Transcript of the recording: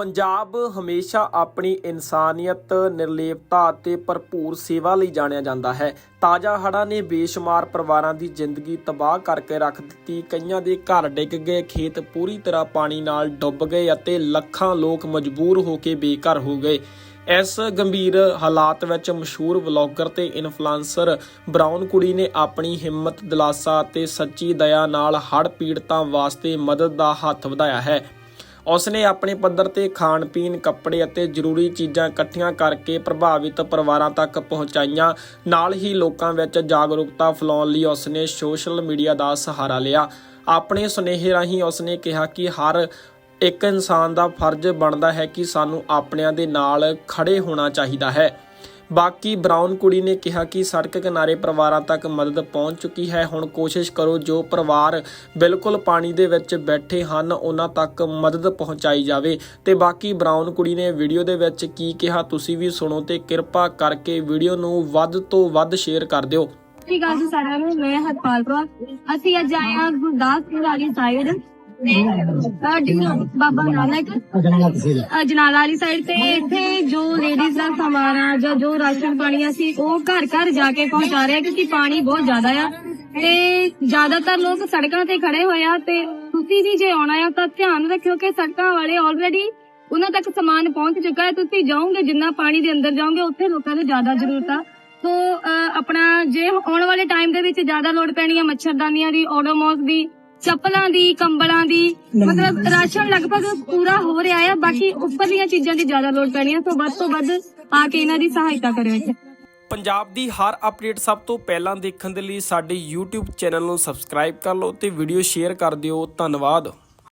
ਪੰਜਾਬ ਹਮੇਸ਼ਾ ਆਪਣੀ ਇਨਸਾਨੀਅਤ, ਨਿਰਲੇਪਤਾ ਅਤੇ ਭਰਪੂਰ ਸੇਵਾ ਲਈ ਜਾਣਿਆ ਜਾਂਦਾ ਹੈ। ਤਾਜ਼ਾ ਹੜ੍ਹਾਂ ਨੇ ਬੇਸ਼ੁਮਾਰ ਪਰਿਵਾਰਾਂ ਦੀ ਜ਼ਿੰਦਗੀ ਤਬਾਹ ਕਰਕੇ ਰੱਖ ਦਿੱਤੀ। ਕਈਆਂ ਦੇ ਘਰ ਡਿੱਗ ਗਏ, ਖੇਤ ਪੂਰੀ ਤਰ੍ਹਾਂ ਪਾਣੀ ਨਾਲ ਡੁੱਬ ਗਏ ਅਤੇ ਲੱਖਾਂ ਲੋਕ ਮਜਬੂਰ ਹੋ ਕੇ ਬੇਘਰ ਹੋ ਗਏ। ਇਸ ਗੰਭੀਰ ਹਾਲਾਤ ਵਿੱਚ ਮਸ਼ਹੂਰ ਵਲੌਗਰ ਤੇ ਇਨਫਲੂਐਂਸਰ ਬ੍ਰਾਊਨ ਕੁੜੀ ਨੇ ਆਪਣੀ ਹਿੰਮਤ, ਦਿਲਾਸਾ ਅਤੇ ਸੱਚੀ ਦਇਆ ਨਾਲ ਹੜ੍ਹ ਪੀੜਤਾਂ ਵਾਸਤੇ ਮਦਦ ਦਾ ਹੱਥ ਵਧਾਇਆ ਹੈ। ਉਸ ਨੇ ਆਪਣੇ ਪੱਧਰ ਤੇ ਖਾਣ ਪੀਣ, ਕੱਪੜੇ ਅਤੇ ਜ਼ਰੂਰੀ ਚੀਜ਼ਾਂ ਇਕੱਠੀਆਂ ਕਰਕੇ ਪ੍ਰਭਾਵਿਤ ਪਰਿਵਾਰਾਂ ਤੱਕ ਪਹੁੰਚਾਈਆਂ। ਨਾਲ ਹੀ ਲੋਕਾਂ ਵਿੱਚ ਜਾਗਰੂਕਤਾ ਫੈਲਾਉਣ ਲਈ ਉਸਨੇ ਸੋਸ਼ਲ ਮੀਡੀਆ ਦਾ ਸਹਾਰਾ ਲਿਆ। ਆਪਣੇ ਸੁਨੇਹੇ ਰਾਹੀਂ ਉਸਨੇ ਕਿਹਾ ਕਿ ਹਰ ਇੱਕ ਇਨਸਾਨ ਦਾ ਫਰਜ਼ ਬਣਦਾ ਹੈ ਕਿ ਸਾਨੂੰ ਆਪਣਿਆਂ ਦੇ ਨਾਲ ਖੜੇ ਹੋਣਾ ਚਾਹੀਦਾ ਹੈ। ਬਾਕੀ ਬ੍ਰਾਊਨ ਕੁੜੀ ਨੇ ਕਿਹਾ ਕਿ ਸੜਕ ਕਿਨਾਰੇ ਪਰਿਵਾਰਾਂ ਤੱਕ ਮਦਦ ਪਹੁੰਚ ਚੁੱਕੀ ਹੈ। ਹੁਣ ਕੋਸ਼ਿਸ਼ ਕਰੋ ਜੋ ਪਰਿਵਾਰ ਬਿਲਕੁਲ ਪਾਣੀ ਦੇ ਵਿੱਚ ਬੈਠੇ ਹਨ, ਉਹਨਾਂ ਤੱਕ ਮਦਦ ਪਹੁੰਚਾਈ ਜਾਵੇ। ਤੇ ਬਾਕੀ ਬ੍ਰਾਊਨ ਕੁੜੀ ਨੇ ਵੀਡੀਓ ਦੇ ਵਿੱਚ ਕੀ ਕਿਹਾ, ਤੁਸੀਂ ਵੀ ਸੁਣੋ ਤੇ ਕਿਰਪਾ ਕਰਕੇ ਵੀਡੀਓ ਨੂੰ ਵੱਧ ਤੋਂ ਵੱਧ ਸ਼ੇਅਰ ਕਰ ਦਿਓ। ਸਤਿ ਸ਼੍ਰੀ ਸਾਰਿਆਂ ਨੂੰ, ਮੈਂ ਹਰਪਾਲ ਕੌਰ ਅਸੀਂ ਅੱਜ ਆਏ ਹਾਂ ਗੁਰਦਾਸਪੁਰ ਵਾਲੀ ਸਾਈਡ ਤੇ ਬਾਬਾ ਨਾਨਕ ਅਜਨਾਲਾ ਵਾਲੀ ਸਾਈਡ ਤੇ ਇੱਥੇ ਜੋ ਲੇਡੀਜ਼ ਦਾ ਸਮਾਨ ਆ ਜਾਂ ਜੋ ਰਾਸ਼ਨ ਪਾਣੀ ਆ ਸੀ ਉਹ ਘਰ ਘਰ ਜਾ ਕੇ ਪਹੁੰਚਾ ਰਹੇ ਕਿਉਂਕਿ ਪਾਣੀ ਬਹੁਤ ਜ਼ਿਆਦਾ ਆ ਤੇ ਜ਼ਿਆਦਾਤਰ ਲੋਕ ਸੜਕਾਂ ਤੇ ਖੜੇ ਹੋਏ ਆ ਤੇ ਤੁਸੀਂ ਵੀ ਜੇ ਆਉਣਾ ਆ ਤਾਂ ਧਿਆਨ ਰੱਖਿਓ ਕਿ ਸੜਕਾਂ ਵਾਲੇ ਆਲਰੇਡੀ ਉਹਨਾਂ ਤੱਕ ਸਮਾਨ ਪਹੁੰਚ ਚੁੱਕਾ ਹੈ। ਤੁਸੀਂ ਜਾਓਗੇ ਜਿੰਨਾ ਪਾਣੀ ਦੇ ਅੰਦਰ ਜਾਓਗੇ, ਉੱਥੇ ਲੋਕਾਂ ਨੂੰ ਜ਼ਿਆਦਾ ਜ਼ਰੂਰਤ ਆ। ਸੋ ਆਪਣਾ ਜੇ ਆਉਣ ਵਾਲੇ ਟਾਈਮ ਦੇ ਵਿੱਚ ਜ਼ਿਆਦਾ ਲੋੜ ਪੈਣੀ ਆ ਮੱਛਰਦਾਨੀਆਂ ਦੀ ਓਡੋਮੋਸ ਦੀ ਚੱਪਲਾਂ ਦੀ ਕੰਬਲਾਂ ਦੀ ਮਤਲਬ ਰਾਸ਼ਨ ਲਗਭਗ ਪੂਰਾ ਹੋ ਰਿਹਾ ਹੈ ਬਾਕੀ ਉੱਪਰਲੀਆਂ ਚੀਜ਼ਾਂ ਦੀ ਜ਼ਿਆਦਾ ਲੋੜ ਪੈਣੀ ਹੈ ਸੋ ਵੱਧ ਤੋਂ ਵੱਧ ਆ ਕੇ ਇਹਨਾਂ ਦੀ ਸਹਾਇਤਾ ਕਰਿਓ ਇੱਥੇ। ਪੰਜਾਬ ਦੀ ਹਰ ਅਪਡੇਟ ਸਭ ਤੋਂ ਪਹਿਲਾਂ ਦੇਖਣ ਦੇ ਲਈ ਸਾਡੇ YouTube ਚੈਨਲ ਨੂੰ ਸਬਸਕ੍ਰਾਈਬ ਕਰ ਲਓ ਤੇ ਵੀਡੀਓ ਸ਼ੇਅਰ ਕਰ ਦਿਓ। ਧੰਨਵਾਦ।